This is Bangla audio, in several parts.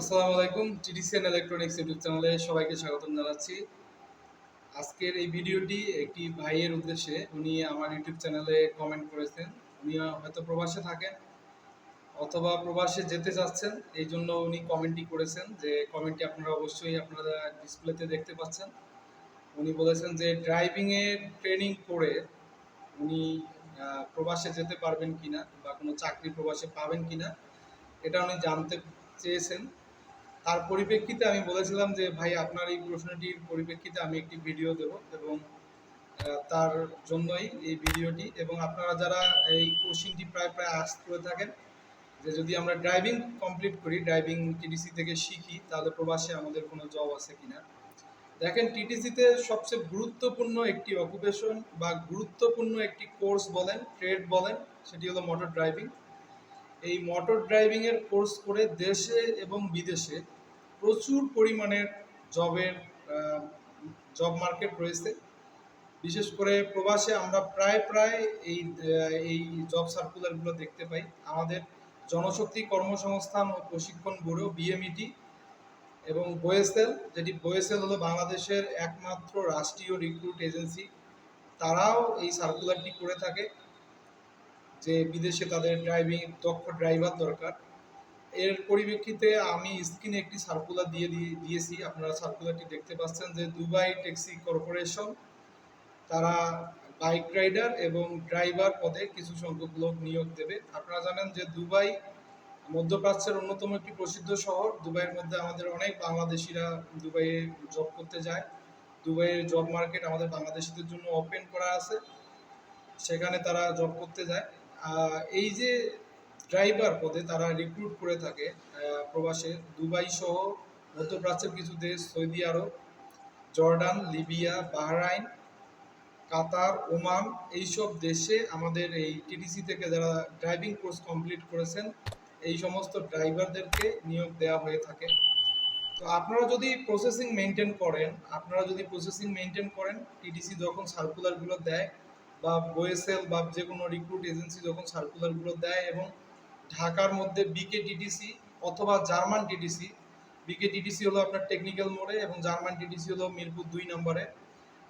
আসসালামু আলাইকুম, টিডিসিএন ইলেকট্রনিক্স ইউটিউব চ্যানেলে সবাইকে স্বাগতম জানাচ্ছি। আজকের এই ভিডিওটি একটি ভাইয়ের উদ্দেশ্যে, উনি আমার ইউটিউব চ্যানেলে কমেন্ট করেছেন। উনি হয়তো প্রবাসে থাকেন অথবা প্রবাসে যেতে চাচ্ছেন, এই জন্য উনি কমেন্টটি করেছেন যে কমেন্টটি আপনারা অবশ্যই আপনারা ডিসপ্লেতে দেখতে পাচ্ছেন। উনি বলেছেন যে ড্রাইভিংয়ের ট্রেনিং করে উনি প্রবাসে যেতে পারবেন কিনা বা কোনো চাকরি প্রবাসে পাবেন কিনা, এটা উনি জানতে চেয়েছেন। তার পরিপ্রেক্ষিতে আমি বলেছিলাম যে, ভাই, আপনার এই প্রশ্নটির পরিপ্রেক্ষিতে আমি একটি ভিডিও দেব এবং তার জন্যই এই ভিডিওটি এবং আপনারা যারা এই কোশ্চিনটি প্রায় প্রায় আস করে থাকেন, যে যদি আমরা ড্রাইভিং কমপ্লিট করি, ড্রাইভিং টিডিসি থেকে শিখি, তাহলে প্রবাসে আমাদের কোনো জব আছে কিনা? দেখেন, টিটিসিতে সবচেয়ে গুরুত্বপূর্ণ একটি অকুপেশন বা গুরুত্বপূর্ণ একটি কোর্স বলেন, ট্রেড বলেন, সেটি হলো মোটর ড্রাইভিং এই মোটর ড্রাইভিং এর কোর্স করে দেশে এবং বিদেশে প্রচুর পরিমাণের জবের জব মার্কেট রয়েছে। বিশেষ করে প্রবাসে আমরা প্রায় প্রায় এই এই জব সার্কুলারগুলো দেখতে পাই। আমাদের জনশক্তি কর্মসংস্থান ও প্রশিক্ষণ ব্যুরো বিএমইটি এবং বোয়েসেল যেটি বোয়েসেল হলো বাংলাদেশের একমাত্র রাষ্ট্রীয় রিক্রুট এজেন্সি তারাও এই সার্কুলারটি করে থাকে। যে বিদেশে তাদের ড্রাইভিং দক্ষ ড্রাইভার দরকার। এর পরিপ্রেক্ষিতে আমি স্ক্রিনে একটি সার্কুলার দিয়ে দিয়ে- দিয়েছি। আপনারা সার্কুলারটি দেখতে পাচ্ছেন যে দুবাই ট্যাক্সি কর্পোরেশন, তারা বাইক রাইডার এবং ড্রাইভার পদে কিছু সংখ্যক লোক নিয়োগ দেবে। আপনারা জানেন যে দুবাই মধ্যপ্রাচ্যের অন্যতম একটি প্রসিদ্ধ শহর। দুবাইয়ের মধ্যে আমাদের অনেক বাংলাদেশিরা দুবাইয়ে জব করতে যায়। দুবাইয়ের জব মার্কেট আমাদের বাংলাদেশিদের জন্য ওপেন করা আছে। সেখানে তারা জব করতে যায়। এই যে ড্রাইভার পদে তারা রিক্রুট করে থাকে প্রবাসে, দুবাই সহ মধ্যপ্রাচ্যের কিছু দেশ, Saudi Arab, Jordan, Libya, Bahrain, Qatar, Oman, এইসব দেশে আমাদের এই টিটিসি থেকে যারা ড্রাইভিং কোর্স কমপ্লিট করেছেন, এই সমস্ত ড্রাইভারদেরকে নিয়োগ দেওয়া হয়ে থাকে। তো আপনারা যদি প্রসেসিং মেনটেন করেন, আপনারা যদি প্রসেসিং মেনটেন করেন টিটিসি যখন সার্কুলারগুলো দেয় বা বোয়েসেল বা যে কোনো রিক্রুট এজেন্সি যখন সার্কুলারগুলো দেয় এবং ঢাকার মধ্যে বিকে টিটিসি অথবা জার্মান টিটিসি বিকে টিটিসি হলো আপনার টেকনিক্যাল মোড়ে এবং জার্মান টিটিসি হলো মিরপুর দুই নম্বরে।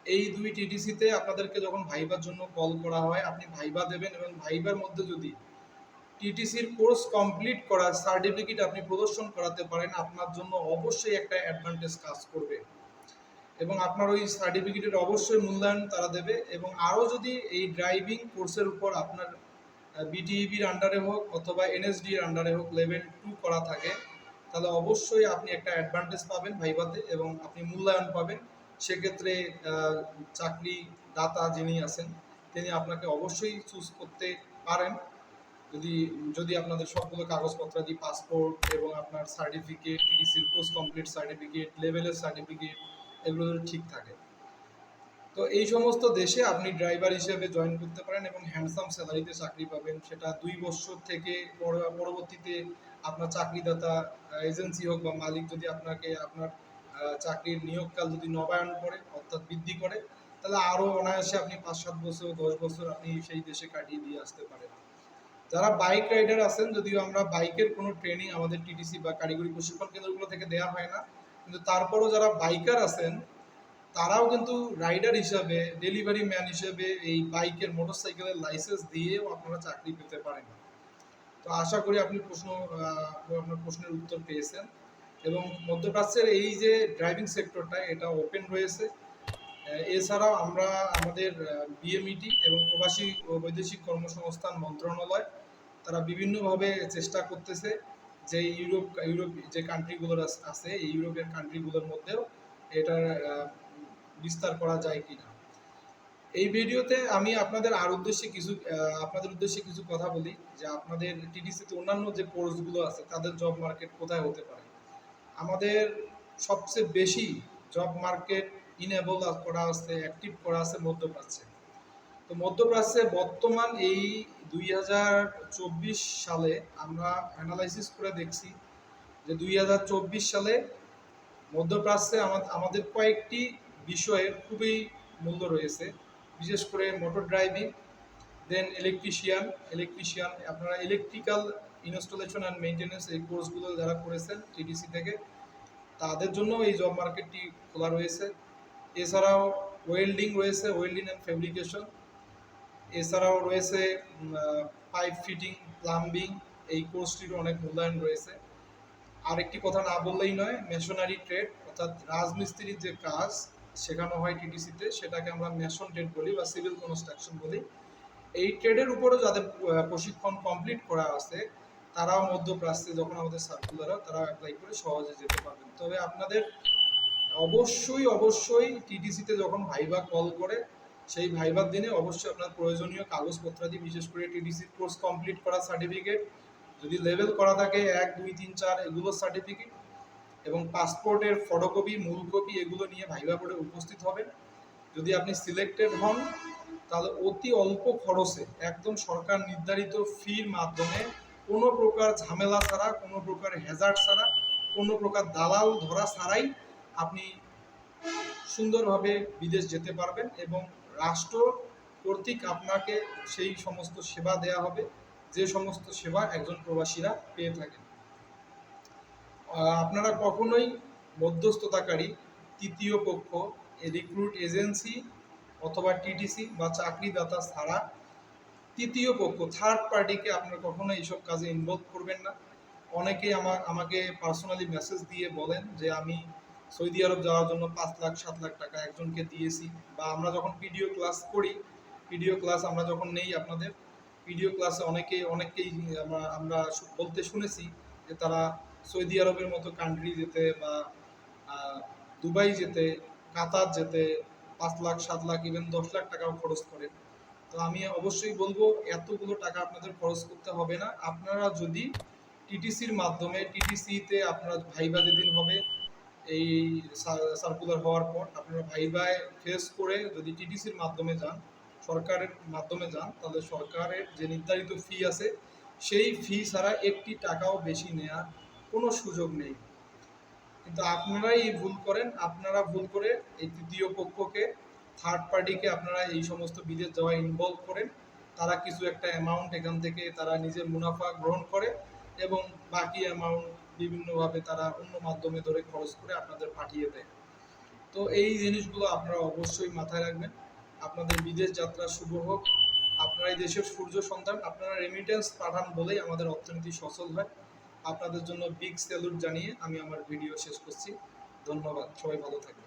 এই দুই টিটিসিতে আপনাদেরকে যখন ভাইবার জন্য কল করা হয়, আপনি ভাইবা দেবেন এবং ভাইবার মধ্যে যদি টিটিসির কোর্স কমপ্লিট করার সার্টিফিকেট আপনি প্রদর্শন করাতে পারেন, আপনার জন্য অবশ্যই একটা অ্যাডভান্টেজ কাজ করবে। এবং আপনার ওই সার্টিফিকেটের অবশ্যই মূল্যায়ন তারা দেবে এবং আরও যদি এই ড্রাইভিং কোর্সের উপর আপনার বিটিইবির আন্ডারে হোক অথবা এনএসডির আন্ডারে হোক লেভেল টু করা থাকে, তাহলে অবশ্যই আপনি একটা অ্যাডভান্টেজ পাবেন ভাইভাতে এবং আপনি মূল্যায়ন পাবেন। সেক্ষেত্রে চাকরি দাতা যিনি আছেন, তিনি আপনাকে অবশ্যই চুজ করতে পারেন। যদি যদি আপনাদের সবগুলো কাগজপত্রাদি পাসপোর্ট এবং আপনার সার্টিফিকেট টিডিসির কোর্স কমপ্লিট সার্টিফিকেট লেভেলের সার্টিফিকেট এগুলো যদি ঠিক থাকে। তো এই সমস্ত দেশে আপনি ড্রাইভার হিসেবে জয়েন করতে পারেন এবং হ্যান্ডসাম স্যালারিতে চাকরি পাবেন। সেটা দুই বছর থেকে পরবর্তীতে আপনার চাকরিদাতা এজেন্সি হোক বা মালিক যদি আপনাকে আপনার চাকরির নিয়োগকাল যদি নবায়ন করে, অর্থাৎ বৃদ্ধি করে, তাহলে আরও অনায়াসে আপনি পাঁচ, সাত বছর, দশ বছর আপনি সেই দেশে কাটিয়ে দিয়ে আসতে পারেন। যারা বাইক রাইডার আছেন, যদিও আমরা বাইকের কোনো ট্রেনিং আমাদের টিটিসি বা কারিগরি প্রশিক্ষণ কেন্দ্রগুলো থেকে দেওয়া হয় না কিন্তু তারপরও যারা বাইকার আছেন, তারাও কিন্তু রাইডার হিসাবে ডেলিভারি ম্যান হিসেবে এই বাইকের মোটরসাইকেলের লাইসেন্স দিয়েও আপনারা চাকরি পেতে পারেন। তো আশা করি আপনি প্রশ্ন আপনার প্রশ্নের উত্তর পেয়েছেন এবং মধ্যপ্রাচ্যের এই যে ড্রাইভিং সেক্টরটা এটা ওপেন রয়েছে। এছাড়াও আমরা আমাদের বিএমইটি এবং প্রবাসী ও বৈদেশিক কর্মসংস্থান মন্ত্রণালয়, তারা বিভিন্নভাবে চেষ্টা করতেছে। যে ইউরোপ ইউরোপ যে কান্ট্রিগুলোর আছে এই ইউরোপিয়ান কান্ট্রিগুলোর মধ্যেও আহ, বিস্তার করা যায় কিনা। এই ভিডিওতে আমি আপনাদের আর উদ্দেশ্যে কিছু আপনাদের উদ্দেশ্যে কিছু কথা বলি যে আপনাদের টিডিসিতে অন্যান্য যে কোর্সগুলো আছে তাদের জব মার্কেট কোথায় হতে পারে। আমাদের সবচেয়ে বেশি জব মার্কেট ইনেবল করা আছে অ্যাক্টিভ করা আছে মধ্যপ্রাচ্যে। তো মধ্যপ্রাচ্যে বর্তমান এই দুই হাজার চব্বিশ সালে আমরা অ্যানালাইসিস করে দেখছি যে দুই হাজার চব্বিশ সালে মধ্যপ্রাচ্যে আমা- আমাদের কয়েকটি বিষয়ের খুবই মূল্য রয়েছে। বিশেষ করে motor driving then electrician electrician আপনারা ইলেকট্রিক্যাল ইনস্টলেশন অ্যান্ড মেনটেন্যান্স এই কোর্সগুলো যারা করেছেন টিডিসি থেকে, তাদের জন্য এই জব মার্কেটটি খোলা রয়েছে। এছাড়াও ওয়েল্ডিং রয়েছে ওয়েল্ডিং অ্যান্ড ফেব্রিকেশন এছাড়াও রয়েছে পাইপ ফিটিং প্লাম্বিং এই কোর্সটির অনেক মূল্যায়ন রয়েছে। আরেকটি কথা না বললেই নয় মেশনারি ট্রেড অর্থাৎ রাজমিস্ত্রির যে কাজ শেখানো হয় টিটিসিতে সেটাকে আমরা মেশন ট্রেড বলি বা সিভিল কনস্ট্রাকশন বলি। এই ট্রেডের উপরও যাদের প্রশিক্ষণ কমপ্লিট করা আছে, তারাও মধ্যপ্রাচ্যে যখন আমাদের সার্কুলারও তারা অ্যাপ্লাই করে সহজে যেতে পারবেন। তবে আপনাদের অবশ্যই অবশ্যই টিটিসিতে যখন ভাইবা কল করে সেই ভাইবার দিনে অবশ্যই আপনার প্রয়োজনীয় কাগজপত্রাদি, বিশেষ করে টিডিসি কোর্স কমপ্লিট করা সার্টিফিকেট যদি লেভেল করা থাকে এক, দুই, তিন, চার, এগুলো সার্টিফিকেট এবং পাসপোর্টের ফটোকপি মূল কপি এগুলো নিয়ে ভাইবা করে উপস্থিত হবেন। যদি আপনি সিলেক্টেড হন, তাহলে অতি অল্প খরচে একদম সরকার নির্ধারিত ফির মাধ্যমে কোনো প্রকার ঝামেলা ছাড়া, কোনো প্রকার হ্যাজার্ড ছাড়া, কোনো প্রকার দালাল ধরা ছাড়াই আপনি সুন্দরভাবে বিদেশ যেতে পারবেন এবং রাষ্ট্র কর্তৃক আপনাকে সেই সমস্ত সেবা দেয়া হবে। যে সমস্ত সেবা একজন প্রবাসীরা পেয়ে থাকেন। আপনারা কখনোই মধ্যস্থতাকারী তৃতীয় পক্ষ রিক্রুট এজেন্সি অথবা টিটিসি বা চাকরিদাতা ছাড়া তৃতীয় পক্ষ থার্ড পার্টিকে আপনারা কখনো এইসব কাজে ইনভলভ করবেন না। অনেকেই আমার আমাকে পার্সোনালি মেসেজ দিয়ে বলেন যে আমি সৌদি আরব যাওয়ার জন্য পাঁচ লাখ, সাত লাখ টাকা একজনকে দিয়েছি। বা আমরা যখন পিডিও ক্লাস করি পিডিও ক্লাস আমরা যখন নেই আপনাদের পিডিও ক্লাসে অনেকে অনেকেই আমরা বলতে শুনেছি যে তারা সৌদি আরবের মতো কান্ট্রি যেতে বা দুবাই যেতে, কাতার যেতে পাঁচ লাখ, সাত লাখ ইভেন দশ লাখ টাকাও খরচ করেন। তো আমি অবশ্যই বলব, এতগুলো টাকা আপনাদের খরচ করতে হবে না। আপনারা যদি টিটিসির মাধ্যমে টিটিসিতে আপনার ভাইবা যেদিন হবে এই সার্কুলার হওয়ার পর আপনারা ভাইবায় ফেস করে যদি টিটিসির মাধ্যমে যান, সরকারের মাধ্যমে যান, তাহলে সরকারের যে নির্ধারিত ফি আছে, সেই ফি ছাড়া একটি টাকাও বেশি নেওয়ার কোনো সুযোগ নেই। কিন্তু আপনারাই এই ভুল করেন, আপনারা ভুল করে এই তৃতীয় পক্ষকে থার্ড পার্টিকে আপনারা এই সমস্ত বিদেশ যাওয়া ইনভলভ করেন। তারা কিছু একটা অ্যামাউন্ট এখান থেকে তারা নিজের মুনাফা গ্রহণ করে এবং বাকি অ্যামাউন্ট বিভিন্নভাবে তারা অন্য মাধ্যমে ধরে খরচ করে আপনাদের পাঠিয়ে দেয়। তো এই জিনিসগুলো আপনারা অবশ্যই মাথায় রাখবেন। আপনাদের বিদেশ যাত্রা শুভ হোক। আপনারা এই দেশের সূর্য সন্তান, আপনারা রেমিটেন্স পাঠান বলেই আমাদের অর্থনীতি সচল হয়। আপনাদের জন্য বিগ স্যালুট জানিয়ে আমি আমার ভিডিও শেষ করছি। ধন্যবাদ। সবাই ভালো থাকবেন।